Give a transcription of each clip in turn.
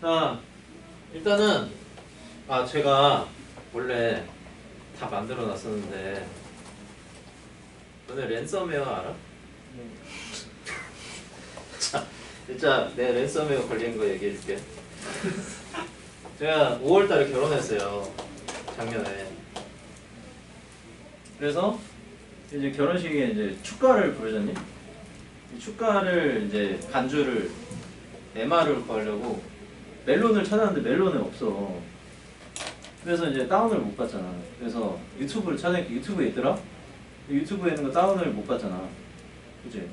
자, 일단은 아 제가 원래 다 만들어 놨었는데 너네 랜섬웨어 알아? 자, 진짜 내 랜섬웨어 걸린 거 얘기해 줄게. 제가 5월 달에 결혼했어요. 작년에. 그래서 이제 결혼식에 이제 축가를 부르잖니? 이 축가를 이제 반주를 MR을 구하려고 멜론을 찾았는데 멜론이 없어. 그래서 이제 다운을 못 받잖아. 그래서 유튜브를 찾으니까 유튜브에 있더라? 유튜브에 있는 거 다운을 못 받잖아. 그지?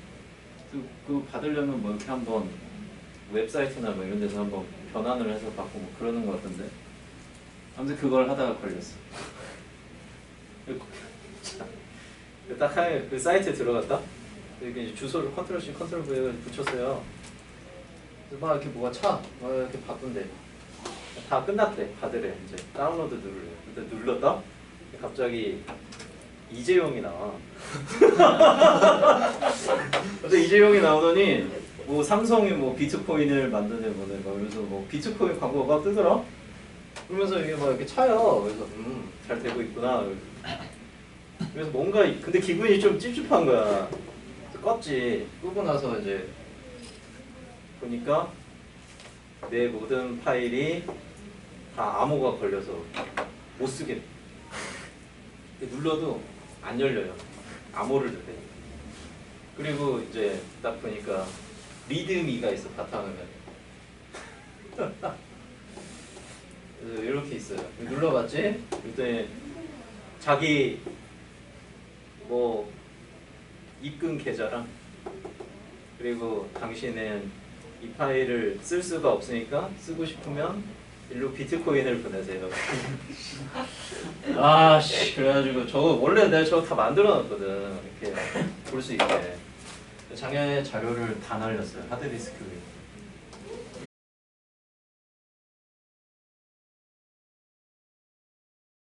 그, 그거 받으려면 뭐 이렇게 한번 웹사이트나 뭐 이런 데서 한번 변환을 해서 받고 뭐 그러는 거 같던데. 아무튼 그걸 하다가 걸렸어. 딱 하게 그 사이트에 들어갔다. 이제 주소를 컨트롤 C 컨트롤 V 붙였어요. 막 이렇게 뭐가 차, 막 이렇게 바꾼대. 다 끝났대. 받으래 이제 다운로드 누르래. 근데 눌렀다. 갑자기 이재용이 나와. 근데 이재용이 나오더니 뭐 삼성이 뭐 비트코인을 만드네 뭐네 막 그래서 뭐 비트코인 광고가 막 뜨더라. 그러면서 이게 막 이렇게 차요. 그래서 음 잘 되고 있구나. 그래서 뭔가 이- 근데 기분이 좀 찝찝한 거야. 껐지. 끄고 나서 이제 보니까 내 모든 파일이 다 암호가 걸려서 못 쓰게. 돼. 눌러도 안 열려요. 암호를 넣대. 그리고 이제 딱 보니까 리드미가 있어 바탕화면에. 그래서 이렇게 있어요. 눌러봤지? 그때 자기 뭐 입금 계좌랑 그리고 당신은 이 파일을 쓸 수가 없으니까 쓰고 싶으면 일로 비트코인을 보내세요. 아 씨 그래가지고 저거 원래 내가 저거 다 만들어놨거든 이렇게 볼 수 있게. 작년에 자료를 다 날렸어요 하드디스크 위에.